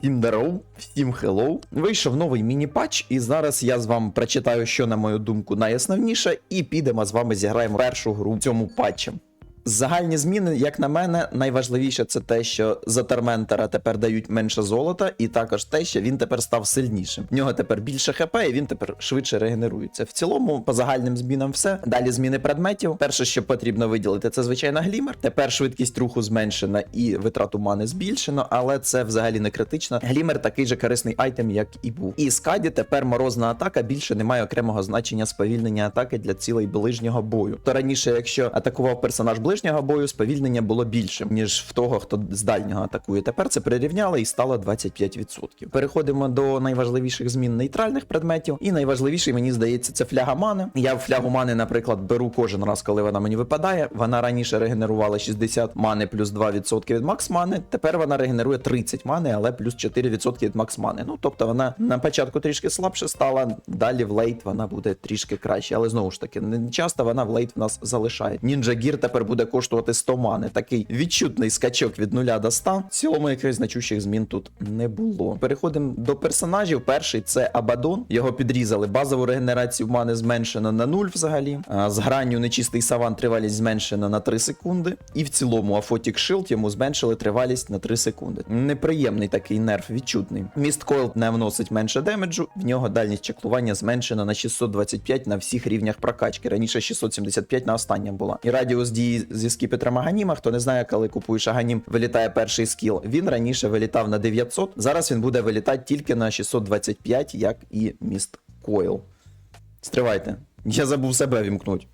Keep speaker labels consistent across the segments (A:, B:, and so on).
A: Всім здоров, всім хеллоу. Вийшов новий міні-патч, і зараз я з вами прочитаю, що, на мою думку, найосновніше, і підемо з вами зіграємо першу гру в цьому патчі. Загальні зміни, як на мене, найважливіше це те, що за Торментера тепер дають менше золота, і також те, що він тепер став сильнішим. В нього тепер більше хп, і він тепер швидше регенерується. В цілому, по загальним змінам, все. Далі зміни предметів. Перше, що потрібно виділити, це звичайно глімер. Тепер швидкість руху зменшена і витрату мани збільшено, але це взагалі не критично. Глімер такий же корисний айтем, як і був. І скаді тепер морозна атака більше не має окремого значення сповільнення атаки для цілей ближнього бою. То раніше, якщо атакував персонаж ближнього бою, сповільнення було більшим, ніж в того, хто з дальнього атакує. Тепер це прирівняли і стало 25%. Переходимо до найважливіших змін нейтральних предметів. І найважливіший, мені здається, це фляга мани. Я флягу мани, наприклад, беру кожен раз, коли вона мені випадає. Вона раніше регенерувала 60 мани плюс 2% від макс мани. Тепер вона регенерує 30 мани, але плюс 4% від макс мани. Ну тобто вона на початку трішки слабше стала. Далі в лейт вона буде трішки краще. Але знову ж таки, не часто вона в лейт в нас залишає. Нінджа Гір тепер буде коштувати 100 мани. Такий відчутний скачок від 0 до 100. В цілому якихось значущих змін тут не було. Переходимо до персонажів. Перший це Абадон. Його підрізали. Базову регенерацію мани зменшено на 0 взагалі. З гранню нечистий саван тривалість зменшена на 3 секунди. І в цілому Афотік Шилд йому зменшили тривалість на 3 секунди. Неприємний такий нерв, відчутний. Міст Койл не вносить менше демеджу. В нього дальність чеклування зменшена на 625 на всіх рівнях прокачки. Раніше 675 на останньому була. І радіус дії зі скіпетром Аганіма. Хто не знає, коли купуєш Аганім, вилітає перший скіл. Він раніше вилітав на 900. Зараз він буде вилітати тільки на 625, як і міст Койл. Стривайте. Я забув себе вімкнути.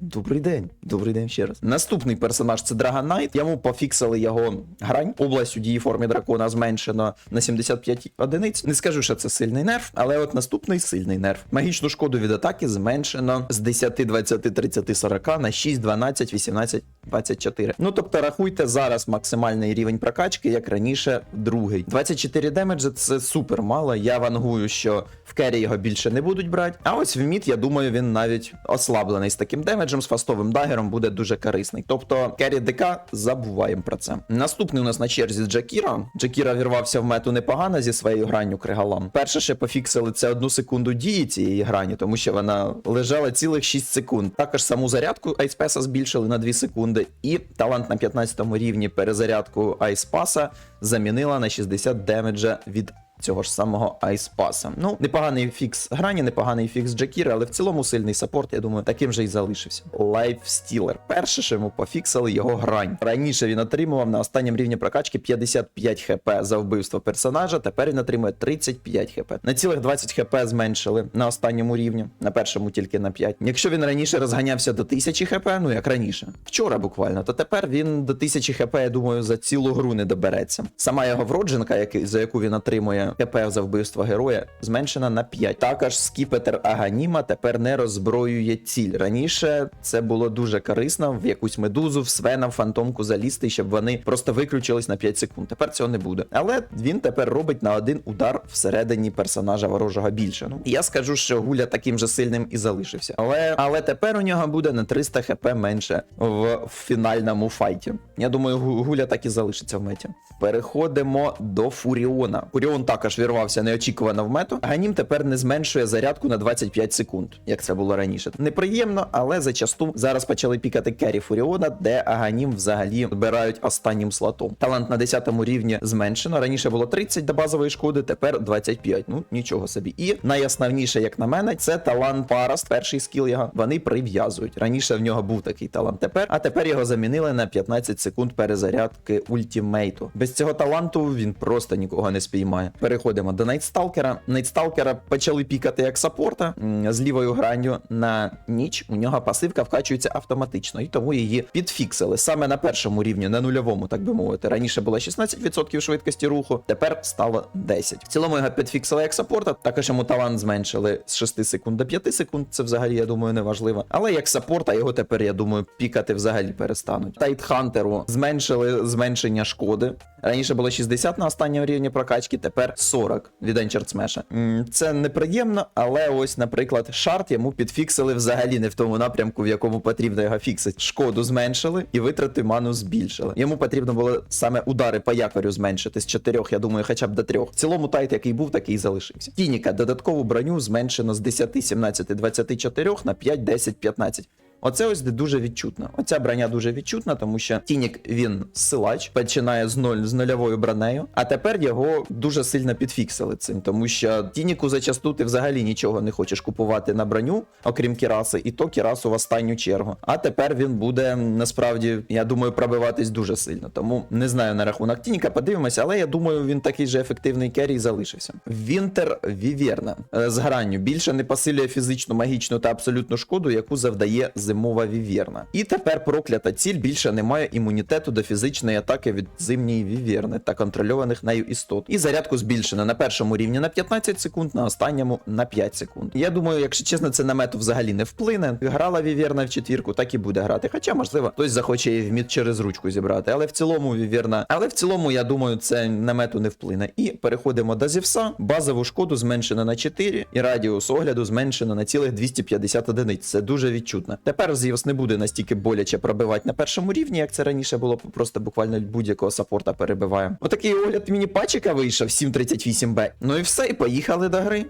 A: Добрий день, добрий день ще раз. Наступний персонаж це Knight. Йому пофіксили його грань. Область у дії формі дракона зменшено на 75 одиниць. Не скажу, що це сильний нерв, але от наступний сильний нерв. Магічну шкоду від атаки зменшено з 10, 20, 30, 40 на 6, 12, 18, 24. Ну тобто рахуйте зараз максимальний рівень прокачки, як раніше, другий. 24 демеджа це супер мало. Я вангую, що в кері його більше не будуть брати. А ось в мід, я думаю, він навіть ослаблений з таким демеджем, з фастовим дагером буде дуже корисний. Тобто кері ДК забуваємо про це. Наступний у нас на черзі Джакіра. Джакіра вірвався в мету непогано зі своєю гранню кригалам. Перше, ще пофіксили це одну секунду дії цієї грані, тому що вона лежала цілих 6 секунд. Також саму зарядку Айспеса збільшили на 2 секунди, і талант на 15 рівні перезарядку Айспаса замінила на 60 демеджа від цього ж самого Айспаса. Ну, непоганий фікс грані, непоганий фікс Джакіра, але в цілому сильний саппорт, я думаю, таким же і залишився. Лайфстілер. Перше, що йому пофіксили його грань. Раніше він отримував на останньому рівні прокачки 55 хп за вбивство персонажа, тепер він отримує 35 хп. На цілих 20 хп зменшили на останньому рівні, на першому тільки на 5. Якщо він раніше розганявся до 1000 хп, ну як раніше, вчора буквально, то тепер він до 1000 хп, я думаю, за цілу гру не добереться. Сама його вродженка, за яку він отримує ХП за вбивство героя, зменшена на 5. Також скіпетр Аганіма тепер не роззброює ціль. Раніше це було дуже корисно в якусь медузу, в свена, в фантомку залізти, щоб вони просто виключились на 5 секунд. Тепер цього не буде. Але він тепер робить на один удар всередині персонажа ворожого більше. Ну я скажу, що гуля таким же сильним і залишився. Але але тепер у нього буде на 300 хп менше в фінальному файті. Я думаю, гуля так і залишиться в меті. Переходимо до Фуріона. Фуріон також вірвався неочікувано в мету. Ганім тепер не зменшує зарядку на 25 секунд, як це було раніше. Неприємно, але зачасту зараз почали пікати керрі Фуріона, де Аганім взагалі збирають останнім слотом. Талант на 10 рівні зменшено. Раніше було 30 до базової шкоди, тепер 25. Ну нічого собі. І найосновніше, як на мене, це талант Параст, перший скіл його. Вони прив'язують. Раніше в нього був такий талант. Тепер, а тепер його замінили на 15 секунд перезарядки ультімейту. Без цього таланту він просто нікого не спіймає. Переходимо до Найтсталкера. Найтсталкера почали пікати як саппорта з лівою гранню на ніч. У нього пасивка вкачується автоматично, і тому її підфіксили саме на першому рівні, на нульовому, так би мовити. Раніше було 16% швидкості руху, тепер стало 10. В цілому його підфіксили як саппорта. Також йому талант зменшили з 6 секунд до 5 секунд. Це взагалі, я думаю, не важливо. Але як саппорта його тепер, я думаю, пікати взагалі перестануть. Тайтхантеру зменшили зменшення шкоди. Раніше було 60 на останньому рівні прокачки, тепер 40 від Enchant Smash. Це неприємно, але ось, наприклад, шарт йому підфіксили взагалі не в тому напрямку, в якому потрібно його фіксити. Шкоду зменшили і витрати ману збільшили. Йому потрібно було саме удари по якорю зменшити з 4, я думаю, хоча б до 3. В цілому тайт, який був, такий залишився. Тініка додаткову броню зменшено з 10, 17, 24 на 5, 10, 15. Оце ось де дуже відчутно. Оця броня дуже відчутна, тому що Тінік він силач, починає з ноль з нульовою бронею, а тепер його дуже сильно підфіксили цим, тому що Тініку зачасту ти взагалі нічого не хочеш купувати на броню, окрім Кіраси, і то Кірасу в останню чергу. А тепер він буде насправді, я думаю, пробиватись дуже сильно. Тому не знаю на рахунок Тініка, подивимося, але я думаю, він такий же ефективний керрі залишився. Вінтер Віверна е, з гранню більше не посилює фізичну, магічну та абсолютну шкоду, яку завдає зимова віверна. І тепер проклята ціль більше не має імунітету до фізичної атаки від зимньої віверни та контрольованих нею істот. І зарядку збільшено на першому рівні на 15 секунд, на останньому на 5 секунд. Я думаю, якщо чесно, це на мету взагалі не вплине. Грала віверна в четвірку, так і буде грати. Хоча, можливо, хтось захоче її в через ручку зібрати. Але в цілому віверна. Але в цілому, я думаю, це на мету не вплине. І переходимо до Зевса. Базову шкоду зменшено на 4, і радіус огляду зменшено на цілих 250 одиниць. Це дуже відчутно. Тепер Зевс не буде настільки боляче пробивати на першому рівні, як це раніше було, просто буквально будь-якого саппорта перебиває. Отакий огляд міні-пачика вийшов 738Б. Ну і все, і поїхали до гри.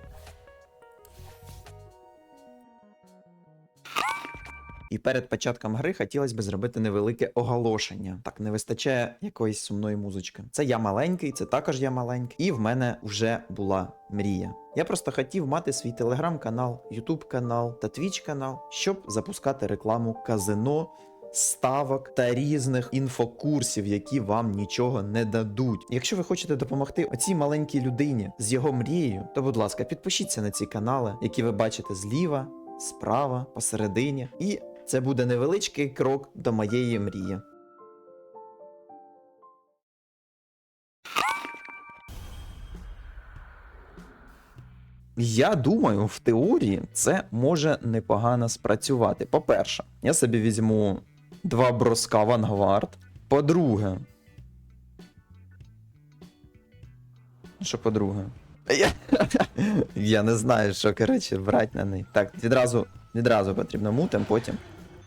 A: І перед початком гри хотілося б зробити невелике оголошення. Так, не вистачає якоїсь сумної музички. Це я маленький, це також я маленький, і в мене вже була мрія. Я просто хотів мати свій телеграм-канал, ютуб канал та твіч канал, щоб запускати рекламу казино. Ставок та різних інфокурсів, які вам нічого не дадуть. Якщо ви хочете допомогти оцій маленькій людині з його мрією, то будь ласка, підпишіться на ці канали, які ви бачите зліва, справа, посередині, і це буде невеличкий крок до моєї мрії. Я думаю, в теорії це може непогано спрацювати. По-перше, я собі візьму два броска Вангвард. По-друге. Що по-друге? Я, я не знаю, що, коротше, брати на неї. Так, відразу, відразу потрібно мутим, потім.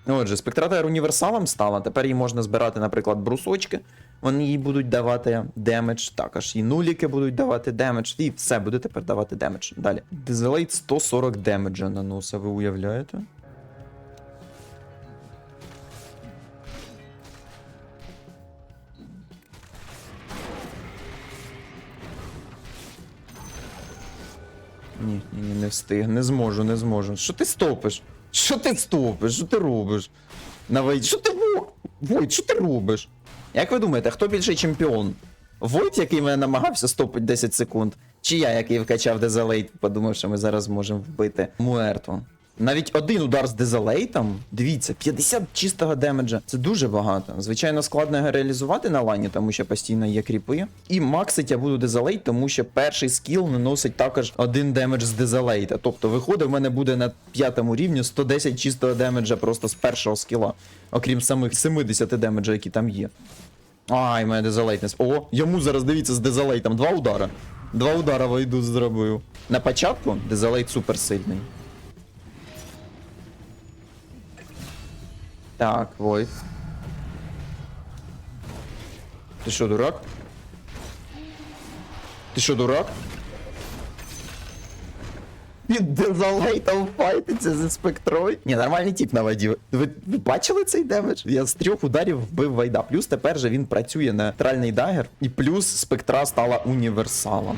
A: Ну, Отже, спектратор універсалом стала. Тепер їй можна збирати, наприклад, брусочки. Вони їй будуть давати демедж. Також і нуліки будуть давати демедж. І все буде тепер давати демедж. Далі. Дизелейт 140 демеджа наноса, ви уявляєте? Ні, ні, ні, не встиг, не зможу, не зможу. Що ти стопиш? Що ти стопиш? Що ти робиш? Навіть, що ти во- Войт, що ти робиш? Як ви думаєте, хто більший чемпіон? Войт, який мене намагався стопити 10 секунд, чи я, який вкачав дезалейт, подумав, що ми зараз можемо вбити Муерту. Навіть один удар з дезалейтом, дивіться, 50 чистого демеджа. Це дуже багато. Звичайно, складно його реалізувати на лані, тому що постійно є кріпи. І максить я буду дезалейт, тому що перший скіл наносить також один демедж з дезалейта. Тобто, виходить, в мене буде на п'ятому рівні 110 чистого демеджа просто з першого скіла, окрім самих 70 демеджа, які там є. Ай, мене дезалейт не О, йому зараз дивіться з дезалейтом. Два удара. Два удара войду зробив. На початку дезалейт суперсильний. Так, Войт. Ти що, дурак? Ти що, дурак? Він дезалейтом файтиться зі спектрою. Ні, нормальний тип на воді. Ви, ви бачили цей демедж? Я з трьох ударів вбив Вайда. Плюс тепер же він працює на нейтральний дагер. І плюс спектра стала універсалом.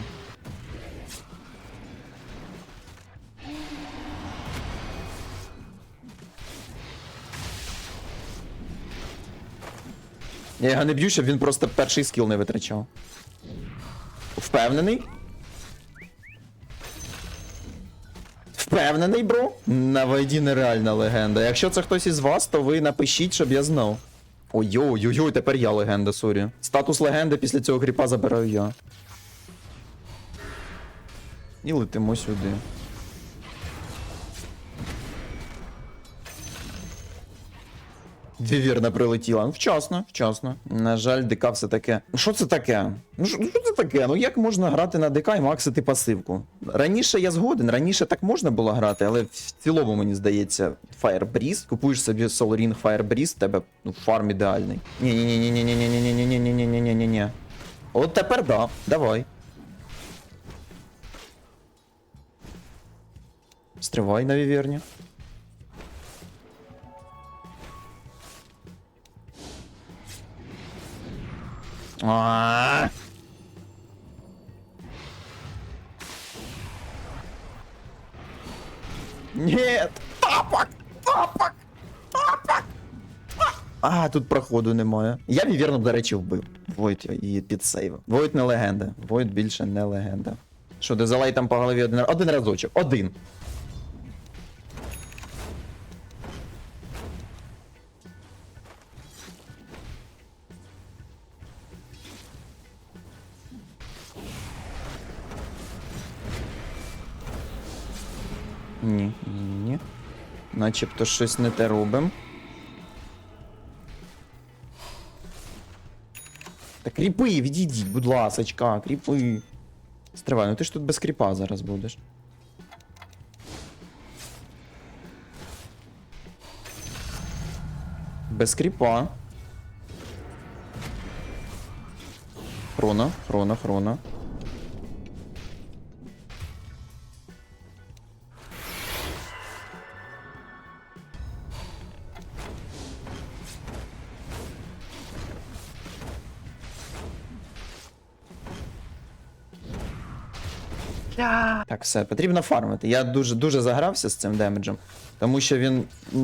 A: Я його не б'ю, щоб він просто перший скіл не витрачав. Впевнений? Впевнений, бро? На Вайді нереальна легенда. Якщо це хтось із вас, то ви напишіть, щоб я знав. Ой-ой-ой, тепер я легенда, сорі. Статус легенди після цього кріпа забираю я. І летимо сюди. Вівірна прилетіла. Ну, вчасно, вчасно. На жаль, ДК все таке. Що це таке? Ну що, це таке? Ну як можна грати на ДК і максити пасивку? Раніше я згоден, раніше так можна було грати, але в цілому, мені здається, Fire Breeze. Купуєш собі Soul Ring Fire тебе ну, фарм ідеальний. ні ні ні ні ні ні ні ні ні ні ні ні ні ні ні От тепер да, давай. Стривай на віверні. А. Нет! Тапок! Тапок! Тапок! А, тут проходу немає. Я віверну, до речі, вбив. Войт її підсейвив. Войт не легенда. Войт більше не легенда. Що, дезалай там по голові один, один разочок. Один. Ні, ні, ні. Начебто щось не те робим. Та кріпи, відійдіть, будь ласочка, кріпи. Стривай, ну ти ж тут без кріпа зараз будеш. Без кріпа. Хрона, хрона, хрона. Так, все, потрібно фармити. Я дуже дуже загрався з цим демеджем, тому що він,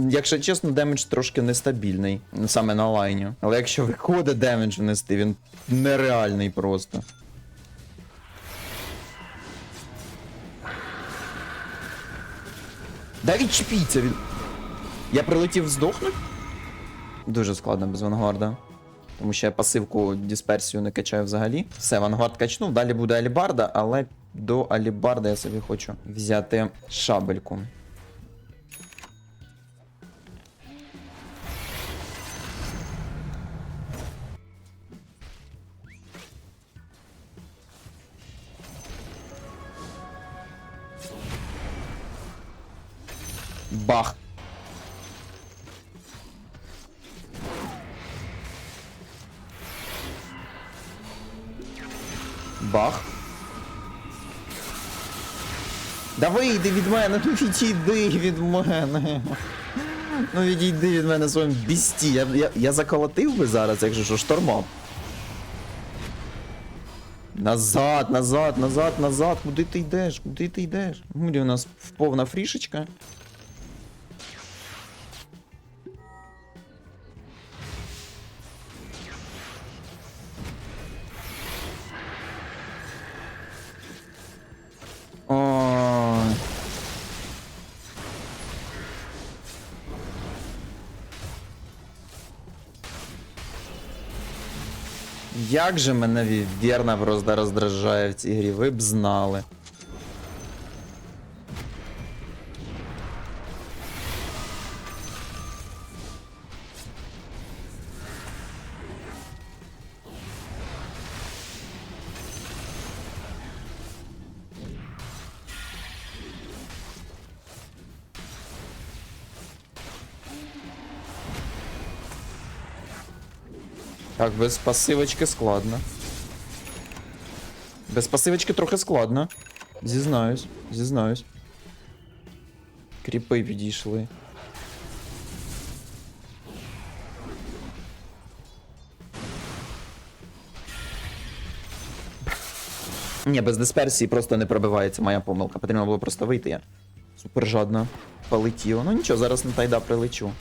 A: якщо чесно, демедж трошки нестабільний, саме на лайні. Але якщо виходить демедж внести, він нереальний просто. Да відчепіться від. Я прилетів здохнуть? Дуже складно без вангарда. Тому що я пасивку дисперсію не качаю взагалі. Все, вангард качнув, далі буде алібарда, але до алібарда я собі хочу взяти шабельку. Бах. Бах. Да вийди від мене, ну відійди від мене. Ну відійди від мене своїм бісті. Я, я, я заколотив би зараз, якщо що, штормом. Назад, назад, назад, назад. Куди ти йдеш? Куди ти йдеш? Гулі у нас повна фрішечка. Як же мене вірна просто роздражає в цій грі, ви б знали. Так, без пасивочки складно. Без пасивочки трохи складно. Зізнаюсь, зізнаюсь. Кріпи підійшли. Ні, без дисперсії просто не пробивається моя помилка. Потрібно було просто вийти. Я супер жадно полетів. Ну нічого, зараз на тайда прилечу.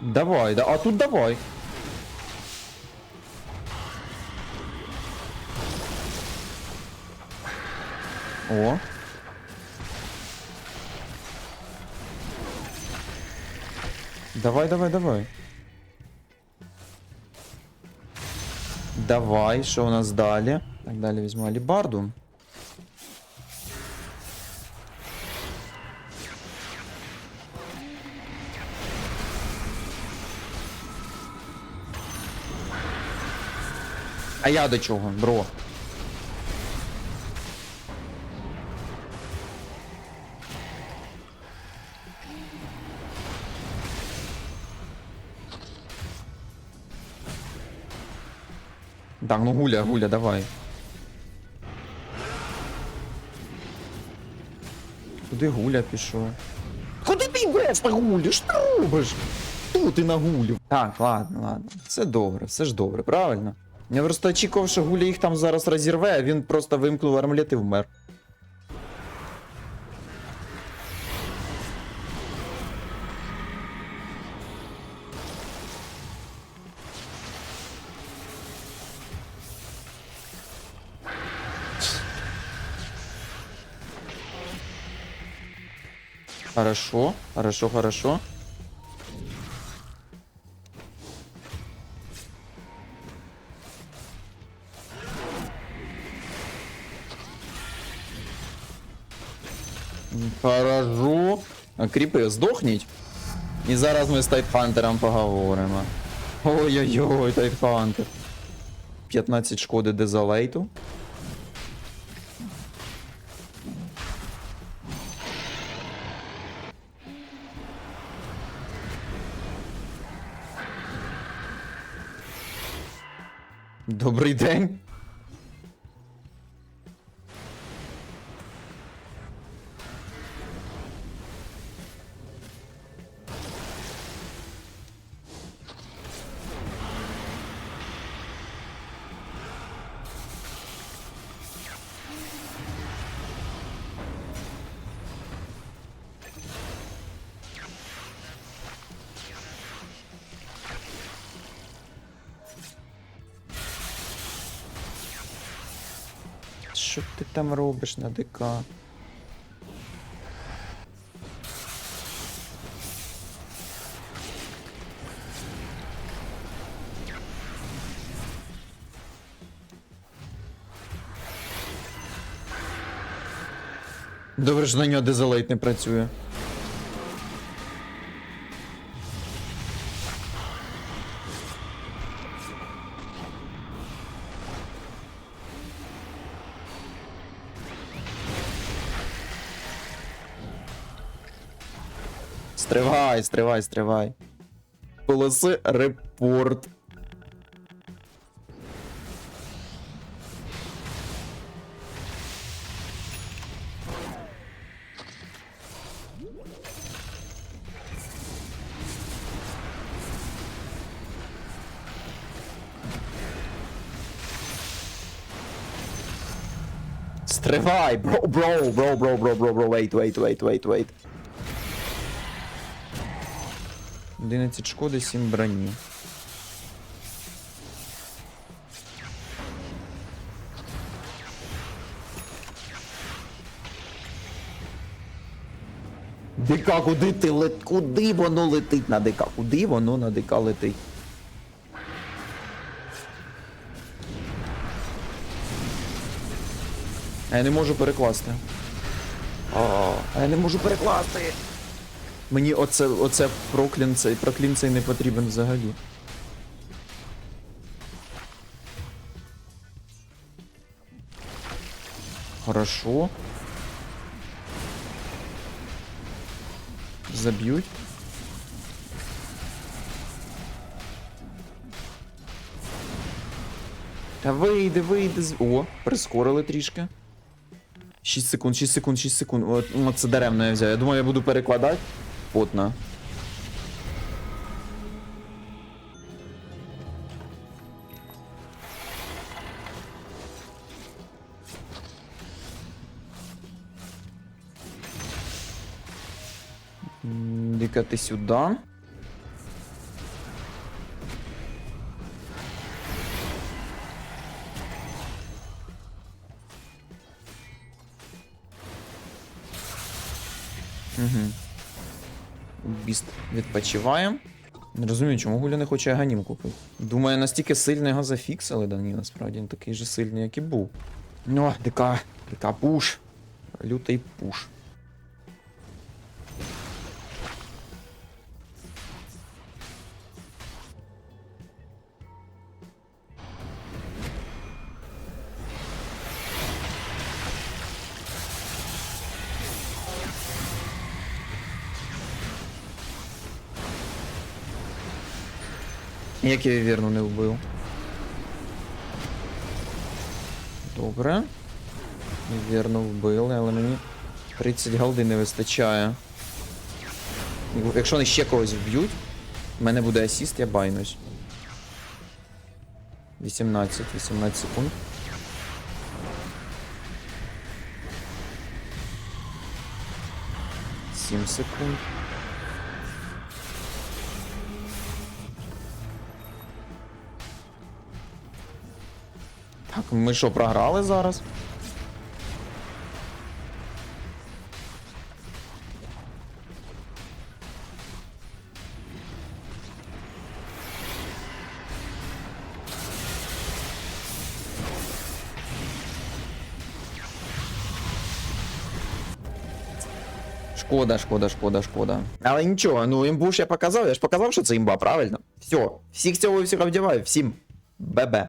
A: Давай, да. А тут давай. О. Давай, давай, давай. Давай, що у нас далі? Так, далі візьму алібарду. А я до чого, бро? Так, ну гуля, гуля, давай. Куди гуля пішов? Куди ти йдеш на гулю? Що ти робиш? Тут ти на гулю. Так, ладно, ладно. Все добре, все ж добре, правильно. Я просто очікував, що гуля їх там зараз розірве, а він просто вимкнув армлет і вмер. Хорошо, хорошо, хорошо. Хорошо. Кріпи, здохніть. І зараз ми з Тайтхантером поговоримо. Ой-ой-ой, Тайтхантер. 15 шкоди дезолейту. Добрий день. Що ти там робиш на ДК? Добре, що на нього дезелейт не працює. Стривай, стривай, стривай. Полоси репорт. Стривай, бро, бро, бро, бро, бро, бро, бро, wait, wait, wait, wait, wait. 11 шкоди, 7 броні. Дика, куди ти лет... Куди воно летить на дика? Куди воно на дика летить? А я не можу перекласти. А, а я не можу перекласти. Мені оце, оце проклін цей, проклін цей не потрібен взагалі. Хорошо. Заб'ють. Та вийди, вийди з. О, прискорили трішки. 6 секунд, 6 секунд, 6 секунд. Ну, це даремно я взяв. Я думаю, я буду перекладати. потно. Дика ты сюда. Mm-hmm. Біст відпочиває. Не розумію, чому Гуля не хоче Аганім купити. Думаю, настільки сильно його зафіксили, да ні, насправді він такий же сильний, як і був. Ну, дика, дика пуш. Лютий пуш. Як я вірно не вбив. Добре. Вірно вбили, але мені 30 голди не вистачає. Якщо вони ще когось вб'ють, в мене буде асіст, я байнусь. 18, 18 секунд. Сім секунд. Ми що, програли зараз? Шкода, шкода, шкода, шкода. Але нічого, ну імбу ж я показав, я ж показав, що це імба, правильно? Все, всіх цього всіх обдіваю, всім бебе.